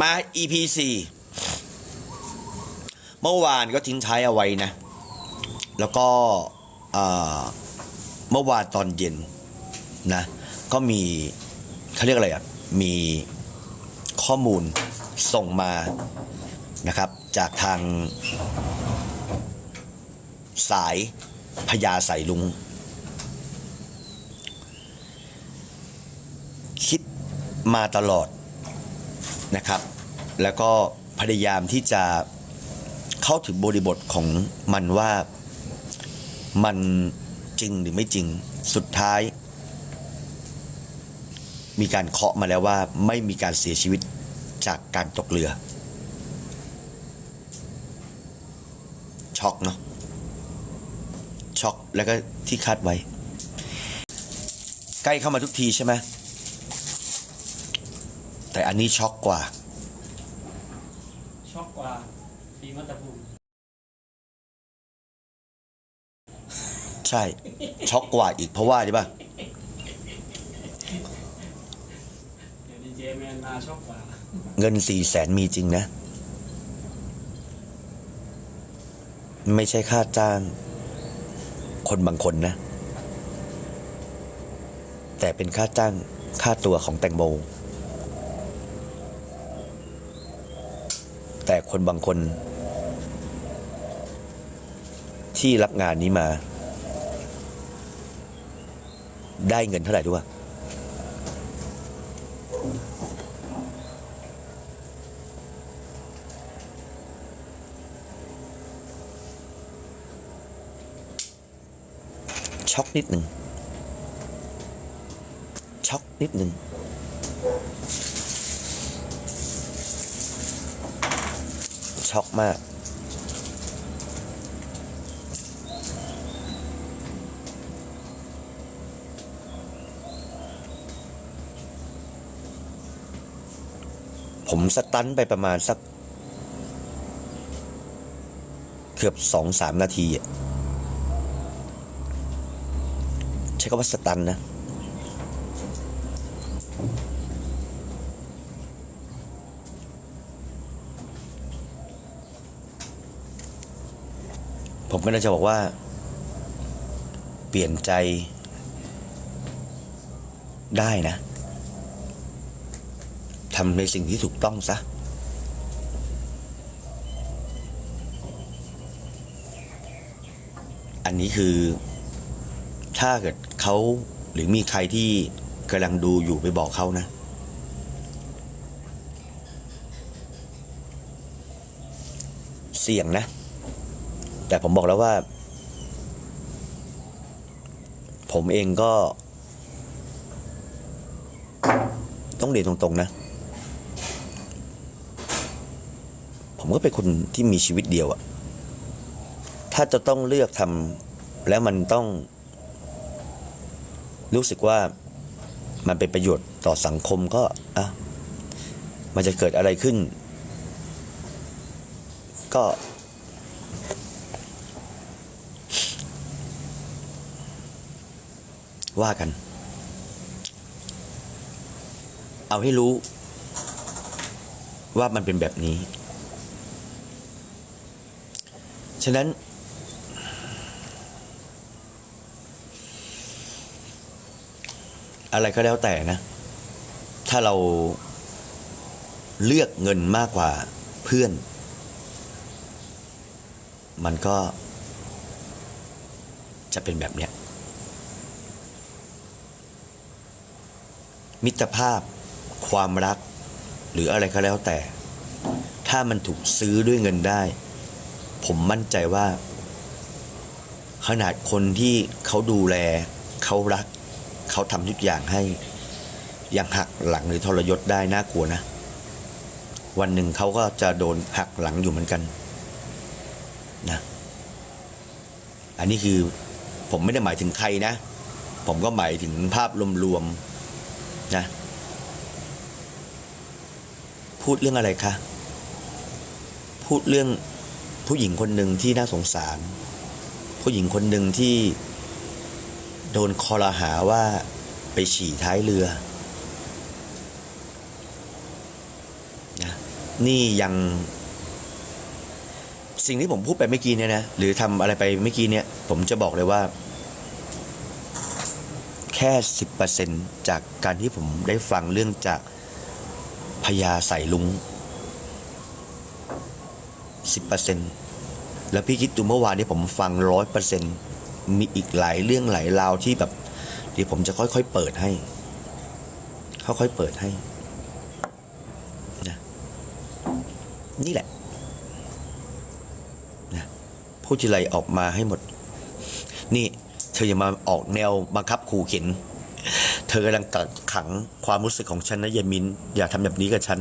มา EP 4เมื่อวานก็ทิ้งท้ายเอาไว้นะ แล้วก็เอ่อเมื่อวานตอนเย็นนะ ก็มีเขาเรียกอะไรอะ มีข้อมูลส่งมานะครับ จากทางสายพญาสายลุง คิดมาตลอด นะครับ แล้วก็พยายามที่จะเข้าถึงบริบทของมันว่ามันจริงหรือไม่จริงสุดท้าย มีการเคาะมาแล้วว่าไม่มีการเสียชีวิตจากการตกเรือ ช็อกเนาะช็อกแล้วก็ที่คาดไว้ ใกล้เข้ามาทุกทีใช่ไหม แต่อันนี้ช็อกกว่า ช็อกกว่าฟีมัตตภูมิใช่ ช็อกกว่าอีกเพราะว่าใช่ปะเดี๋ยวดีเจแมนมาช็อกกว่า เงินสี่แสนมีจริงนะ ไม่ใช่ค่าจ้าง คนบางคนนะ แต่เป็นค่าจ้างค่าตัวของแตงโม แต่ คนบางคน ที่รับงานนี้มา ได้เงินเท่าไหร่ด้วยช็อกนิดหนึ่งช็อกนิดหนึ่ง ช็อกมาก ผมสตันไปประมาณสัก เกือบสองสามนาทีอะใช้คำว่าสตันนะ ผมก็เลยจะบอกว่า เปลี่ยนใจได้นะทำในสิ่งที่ถูกต้องซะอันนี้คือถ้าเกิดเขาหรือมีใครที่กำลังดูอยู่ไปบอกเขานะ เสี่ยงนะ แต่ผมบอกแล้วว่า ผมเองก็ ต้องเรียนตรงๆนะ ผมก็เป็นคนที่มีชีวิตเดียวอะถ้าจะต้องเลือกทำแล้วมันต้อง รู้สึกว่ามันเป็นประโยชน์ต่อสังคมก็อะมันจะเกิดอะไรขึ้น ก็ ว่ากัน เอาให้รู้ ว่ามันเป็นแบบนี้ ฉะนั้น อะไรก็แล้วแต่นะ ถ้าเราเลือกเงินมากกว่าเพื่อน มันก็จะเป็นแบบเนี้ย มิตรภาพ ความรัก หรืออะไรก็แล้วแต่ ถ้ามันถูกซื้อด้วยเงินได้ ผมมั่นใจว่า ขนาดคนที่เขาดูแล เขารัก เขาทำทุกอย่างให้ ยังหักหลังหรือทรยศได้น่ากลัวนะ วันหนึ่งเขาก็จะโดนหักหลังอยู่เหมือนกันนะอันนี้คือผมไม่ได้หมายถึงใครนะ ผมก็หมายถึงภาพรวมๆ นะ พูดเรื่องอะไรคะ พูดเรื่องผู้หญิงคนหนึ่งที่น่าสงสาร ผู้หญิงคนหนึ่งที่โดนคอรหาว่าไปฉี่ท้ายเรือนะนี่ยัง สิ่งที่ผมพูดไปเมื่อกี้เนี่ยนะ หรือทำอะไรไปเมื่อกี้เนี่ย ผมจะบอกเลยว่า แค่สิบเปอร์เซ็นจากการที่ผมได้ฟังเรื่องจากพญาใส่ลุงสิบเปอร์เซ็นแล้วพี่คิดดูเมื่อวานนี้ผมฟังร้อยเปอร์เซ็นมีอีกหลายเรื่องหลายราวที่แบบ เดี๋ยวผมจะค่อยๆเปิดให้ ค่อยๆเปิดให้นะนี่แหละนะพูดทีไรออกมาให้หมด นี่ เธออย่ามาออกแนวบังคับขู่เข็น เธอกำลังกักขังความรู้สึกของฉันนะยามิน อย่าทำแบบนี้กับฉัน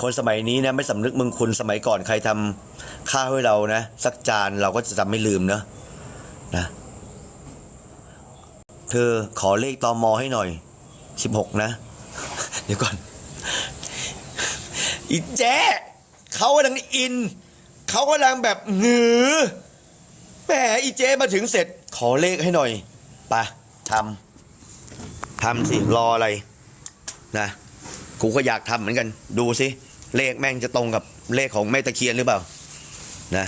คนสมัยนี้นะไม่สำนึกมึงคุณสมัยก่อนใครทำข้าวให้เรานะ สักจานเราก็จะจำไม่ลืมเนะนะ เธอขอเลขตอมอให้หน่อยสิบหกนะ เดี๋ยวก่อนอีแจ๊เขากำลังอิน เขากำลังแบบหงือแหมอีเจมาถึงเสร็จ ขอเลขให้หน่อยไปทำทำสิรออะไรนะกูก็อยากทำเหมือนกัน ดูสิเลขแม่งจะตรงกับเลขของแม่ตะเคียนหรือเปล่า นะ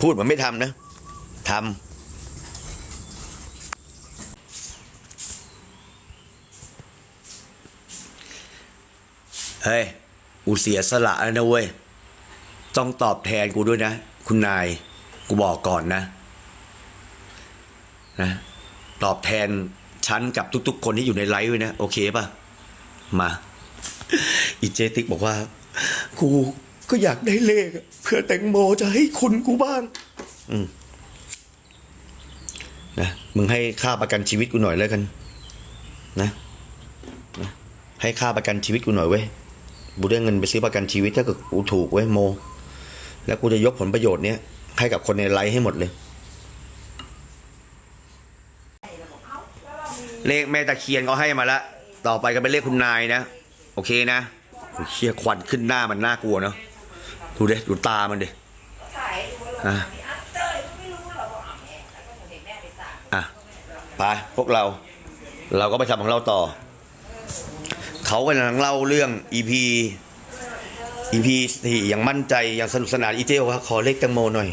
พูดเหมือนไม่ทำนะทำเฮ้ย กูเสียสละแล้วนะเว้ย ต้องตอบแทนกูด้วยนะ คุณนาย กูบอกก่อนนะ นะ ตอบแทนฉันกับทุก ๆ คนที่อยู่ในไลฟ์ด้วยนะ โอเคป่ะ มา อีเจติกบอกว่า กูก็อยากได้เลขเพื่อแตงโมจะให้คุณกูบ้าง อืมนะมึงให้ค่าประกันชีวิตกูหน่อยแล้วกัน นะนะให้ค่าประกันชีวิตกูหน่อยเว้ยกูได้เงินไปซื้อประกันชีวิตถ้าเกิดกูถูกเว้ยโม แล้วกูจะยกผลประโยชน์เนี้ยให้กับคนในไลฟ์ให้หมดเลย เลขแม่ตะเคียนก็ให้มาละต่อไปก็เป็นเลขคุณนายนะ โอเคนะเชี่ยควันขึ้นหน้ามันน่ากลัวเนาะดูเด็ดูตามันดิถ่ายดูแล้วอะมีอัพเตอร์ไม่รู้หรอกว่าแม่แล้วก็เห็นแม่ไปสั่งอะไปพวกเรา เราก็ไปทำของเราต่อ เขากำลังเล่าเรื่อง EP EP สี่อย่างมั่นใจอย่างสนุกสนานอีเจบอกว่าขอเลขแตังโมหน่อย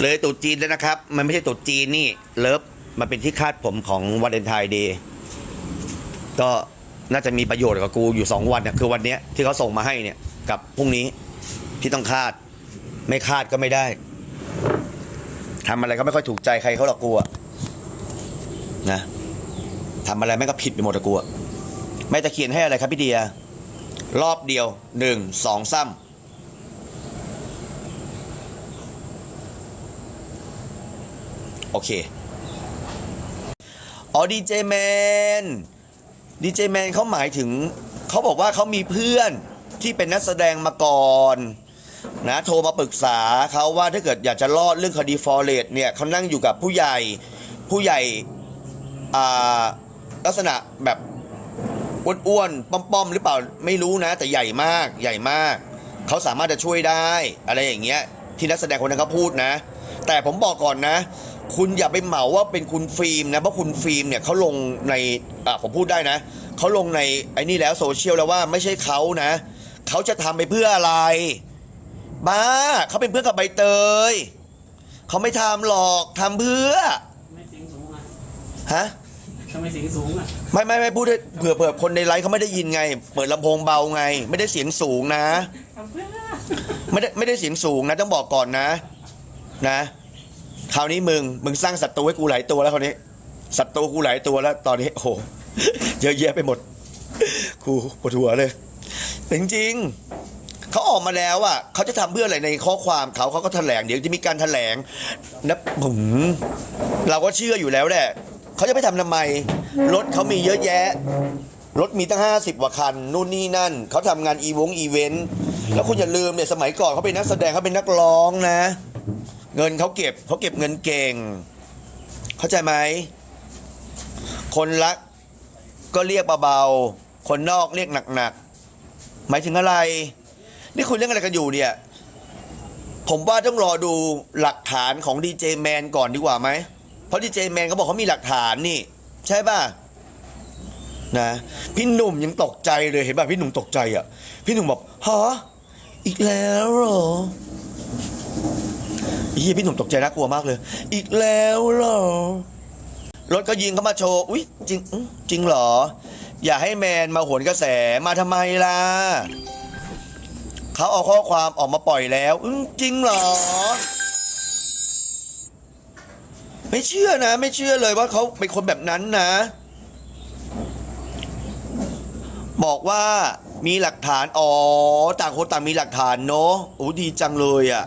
เลยตุ๊จีนแล้วนะครับ มันไม่ใช่ตุ๊จีนนี่เลิฟมันเป็นที่คาดผมของวันเดนไทน์เดย์ก็น่าจะมีประโยชน์กับกูอยู่สองวันเนี่ยคือวันนี้ที่เขาส่งมาให้เนี่ยกับพรุ่งนี้ที่ต้องคาด ไม่คาดก็ไม่ได้ทำอะไรก็ไม่ค่อยถูกใจใครเขาหรอกกูอะนะทำอะไรแม่งก็ผิดไปหมดอะกูอะแม่ตะเคียนให้อะไรครับพี่เดีย รอบเดียวหนึ่งสองซ้ำโอเค อ๋อดีเจแมน ดีเจแมนเขาหมายถึง เขาบอกว่าเขามีเพื่อนที่เป็นนักแสดงมาก่อนนะ โทรมาปรึกษาเขาว่าถ้าเกิดอยากจะรอดเรื่องคดีฟอร์เรสเนี่ยเขานั่งอยู่กับผู้ใหญ่ ผู้ใหญ่ อ่า ลักษณะแบบ อ้วนๆป้อมๆหรือเปล่าไม่รู้นะ แต่ใหญ่มากใหญ่มาก เขาสามารถจะช่วยได้ อะไรอย่างเงี้ยที่นักแสดงคนนั้นเขาพูดนะ แต่ผมบอกก่อนนะ คุณอย่าไปเหมาว่าเป็นคุณฟิล์มนะเพราะคุณฟิล์มเนี่ยเขาลงในอะผมพูดได้นะเขาลงในไอ้นี่แล้วโซเชียลแล้วว่าไม่ใช่เขานะเขาจะทำไปเพื่ออะไร บ้าเขาเป็นเพื่อนกับใบเตยเขาไม่ทำหรอกทำเพื่อไม่เสียงสูงอะฮะ ทำไมเสียงสูงอะไม่ไม่ไม่พูดด้วยเผื่อเผื่อคนในไลฟ์เขาไม่ได้ยินไง เปิดลำโพงเบาไง ไม่ได้เสียงสูงนะ ทำเพื่อไม่ได้ไม่ได้เสียงสูงนะต้องบอกก่อนนะ นะคราวนี้มึงมึงสร้างศัตรูให้กูหลายตัวแล้วคราวนี้ศัตรูกูหลายตัวแล้ว ตอนนี้โอ้โหเยอะแยะไปหมดกูปวดหัวเลยแต่จริงๆเขาออกมาแล้วอะเขาจะทำเพื่ออะไรในข้อความเขาเขาก็แถลงเดี๋ยวจะมีการแถลงนะผมเราก็เชื่ออยู่แล้วแหละ เขาจะไปทำทำไม รถเขามีเยอะแยะ รถมีตั้งห้าสิบกว่าคัน นู่นนี่นั่น เขาทำงานอีวงอีเวนต์ แล้วคุณอย่าลืมเนี่ยสมัยก่อนเขาเป็นนักแสดงเขาเป็นนักร้องนะ เงินเขาเก็บเขาเก็บเงินเก่ง เข้าใจไหม คนรักก็เรียกเบาๆ คนนอกเรียกหนักๆ หมายถึงอะไร นี่คุยเรื่องอะไรกันอยู่เนี่ย ผมว่าต้องรอดูหลักฐานของดีเจแมนก่อนดีกว่าไหม เพราะดีเจแมนเขาบอกเขามีหลักฐานนี่ ใช่ป่ะนะพี่หนุ่มยังตกใจเลยเห็นป่ะพี่หนุ่มตกใจอะ พี่หนุ่มบอกฮะอีกแล้วเหรอเฮียพี่หนุ่มตกใจน่ากลัวมากเลย อีกแล้วเหรอรถก็ยิงเข้ามาโชว์อุ๊ยจริงจริงเหรอ อย่าให้แมนมาโหนกระแสมาทำไมล่ะเขาเอาข้อความออกมาปล่อยแล้วจริงเหรอ ไม่เชื่อนะ ไม่เชื่อเลยว่าเขาเป็นคนแบบนั้นนะ บอกว่ามีหลักฐาน อ๋อ ต่างคนต่างมีหลักฐานเนาะโอ้ดีจังเลยอะ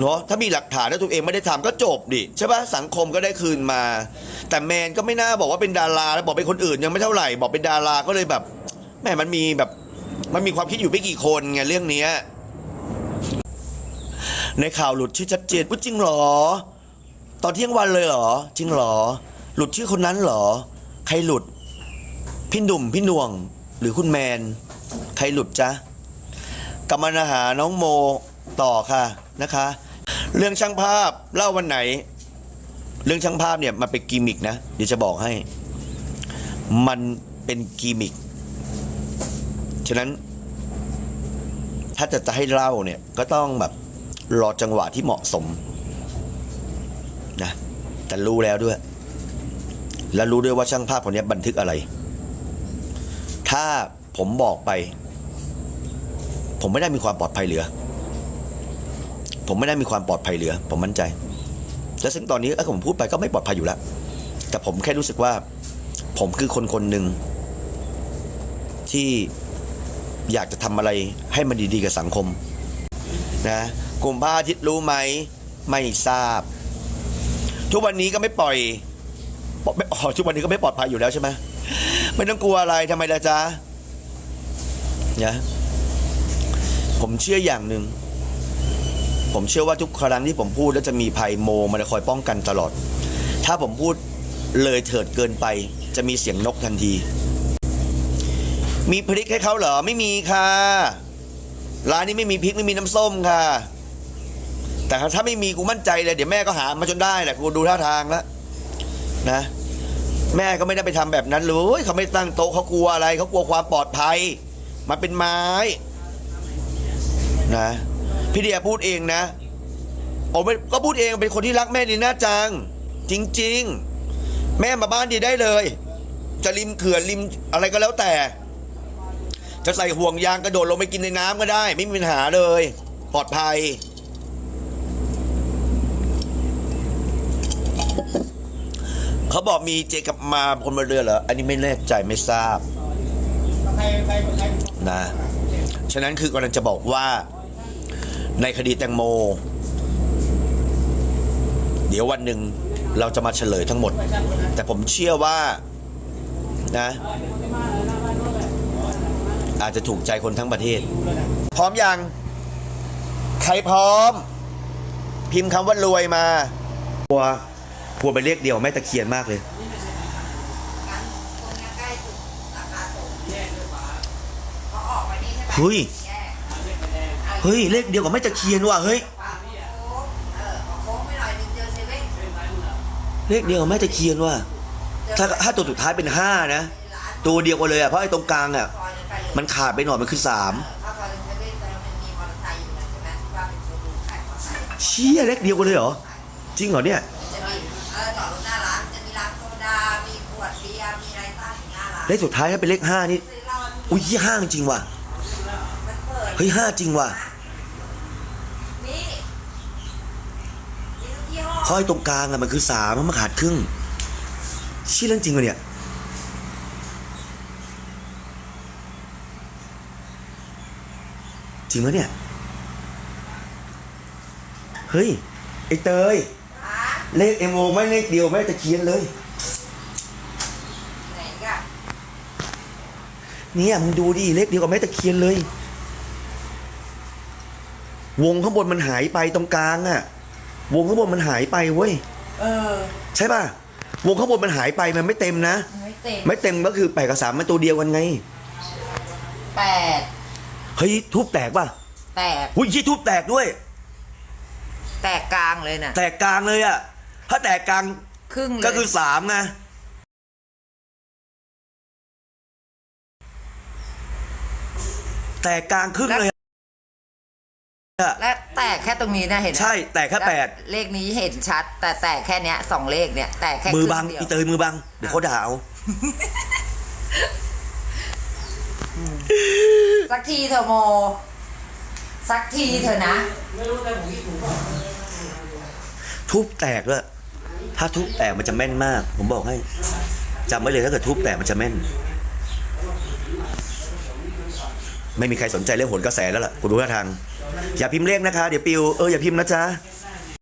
เนาะถ้ามีหลักฐานแล้วตัวเองไม่ได้ทำก็จบดิใช่ปะสังคมก็ได้คืนมา แต่แมนก็ไม่น่าบอกว่าเป็นดาราแล้วบอกเป็นคนอื่นยังไม่เท่าไหร่บอกเป็นดาราก็เลยแบบแม่มันมีแบบมันมีความคิดอยู่ไม่กี่คนไงเรื่องเนี้ยในข่าวหลุดชื่อชัดเจนว่าจริงหรอ ตอนเที่ยงวันเลยเหรอ จริงเหรอ หลุดชื่อคนนั้นเหรอ ใครหลุด พี่หนุ่มพี่หน่วง หรือคุณแมน ใครหลุดจ๊ะกลับมาหาน้องโมต่อค่ะนะคะ เรื่องช่างภาพเล่าวันไหน เรื่องช่างภาพเนี่ยมันเป็นกิมมิกนะ เดี๋ยวจะบอกให้ มันเป็นกิมมิกฉะนั้น ถ้าจะจะให้เล่าเนี่ยก็ต้องแบบรอจังหวะที่เหมาะสม แต่รู้แล้วด้วย แล้วรู้ด้วยว่าช่างภาพคนนี้บันทึกอะไร ถ้าผมบอกไป ผมไม่ได้มีความปลอดภัยเหลือ ผมไม่ได้มีความปลอดภัยเหลือ ผมมั่นใจ และซึ่งตอนนี้เออผมพูดไปก็ไม่ปลอดภัยอยู่แล้วแต่ผมแค่รู้สึกว่า ผมคือคนคนหนึ่งที่อยากจะทำอะไรให้มันดีๆกับสังคม นะกลุ่มพระอาทิตย์รู้ไหม ไม่ทราบ ทุกวันนี้ก็ไม่ปล่อยอยไม่อ๋อทุกวันนี้ก็ไม่ปลอดภัยอยู่แล้วใช่ไหมไม่ต้องกลัวอะไรทำไมล่ะจ๊ะนะผมเชื่ออย่างหนึ่งผมเชื่อว่าทุกครั้งที่ผมพูดแล้วจะมีภัยโมมันจะคอยป้องกันตลอด ถ้าผมพูดเลยเถิดเกินไป จะมีเสียงนกทันที มีพริกให้เขาเหรอไม่มีค่ะ ร้านนี้ไม่มีพริกไม่มีน้ำส้มค่ะ แต่ถ้าไม่มีกูมั่นใจเลยเดี๋ยวแม่ก็หามาจนได้แหละกูดูท่าทางแล้วนะ แม่ก็ไม่ได้ไปทำแบบนั้นเลยเขาไม่ตั้งโต๊ะเขากลัวอะไรเขากลัวความปลอดภัยมันเป็นไม้นะพี่เดียพูดเองนะโอ้ไม่ก็พูดเองเป็นคนที่รักแม่ดีน่าจัง จริง ๆ แม่มาบ้านดีได้เลย จะริมเขื่อนริมอะไรก็แล้วแต่ จะใส่ห่วงยางกระโดดลงไปกินในน้ำก็ได้ ไม่มีปัญหาเลย ปลอดภัย เขาบอกมีเจกับมาคนบนเรือเหรอ อันนี้ไม่แน่ใจไม่ทราบนะ ฉะนั้นคือกำลังจะบอกว่า ในคดีแตงโม เดี๋ยววันหนึ่งเราจะมาเฉลยทั้งหมด แต่ผมเชื่อว่านะอาจจะถูกใจคนทั้งประเทศ พร้อมยัง ใครพร้อม พิมพ์คำว่ารวยมากลัว กลัวไปเรียกเดียวแม่ตะเคียนมากเลย เฮ้ย เฮ้ย เลขเดียวกับแม่ตะเคียนว่ะ เฮ้ย เลขเดียวกับแม่ตะเคียนว่ะ ถ้าถ้าตัวสุดท้ายเป็นห้านะ ตัวเดียวกันเลยอะ เพราะไอ้ตรงกลางอะ มันขาดไปหน่อยมันคือสามถ้นสามเตอร์ไซค์เชี่ยเลขเดียวกันเลยเหรอ จริงเหรอเนี่ย เลขสุดท้ายถ้าเป็นเลขห้านี่ซื้อเหล้าอุ้ยเหี้ยห้าจริงว่ะมันเปิดเฮ้ยห้าจริงว่ะนี่นี่ทุกยี่ห้อเพราะไอ้ตรงกลางอะมันคือสามมันขาดครึ่งเชี่ยเรื่องจริงวะเนี่ยจริงวะเนี่ย เฮ้ย ไอ้เตยหาเลขเอ็มโอไม่เลขเดียวไม่ตะเคียนเลย ไหนกัน เนี่ยมึงดูดิเลขเดียวกับแม่ตะเคียนเลย วงข้างบนมันหายไปตรงกลางอะวงข้างบนมันหายไปเว้ยเออ ใช่ป่ะวงข้างบนมันหายไปมันไม่เต็มนะ ไม่เต็มไม่เต็มก็คือแปดกับสามมันตัวเดียวกันไงแปดเฮ้ยทูบแตกป่ะแตกหุ้ยยี่ทูบแตกด้วย แตกกลางเลยน่ะ แตกกลางเลยอะถ้าแตกกลางครึ่งเลย ก็คือสามไง แต่กลางครึ่งเลยอะและแตกแค่ตรงนี้นะเห็นไหมใช่แตกแค่แปดล้วเลขนี้เห็นชัด แต่แตกแค่เนี้ยสองเลขเนี่ยแตกแค่มือบังครึ่อีเดีเตยวยมือบังเดี๋ยวเขาด่าเอาสักทีเธอะโม สักทีเธอะนะไม่รู้แต่ผมคิดถูกเปล่าทุบแตกเลยถ้าทุบแตกมันจะแม่นมาก ผมบอกให้จำไว้เลยถ้าเกิดทุบแตกมันจะแม่น ไม่มีใครสนใจเรื่องหนกระแสแล้วล่ะกูดูท่าทาง อย่าพิมพ์เลขนะคะ เดี๋ยวปิว เอออย่าพิมพ์นะจ๊ะ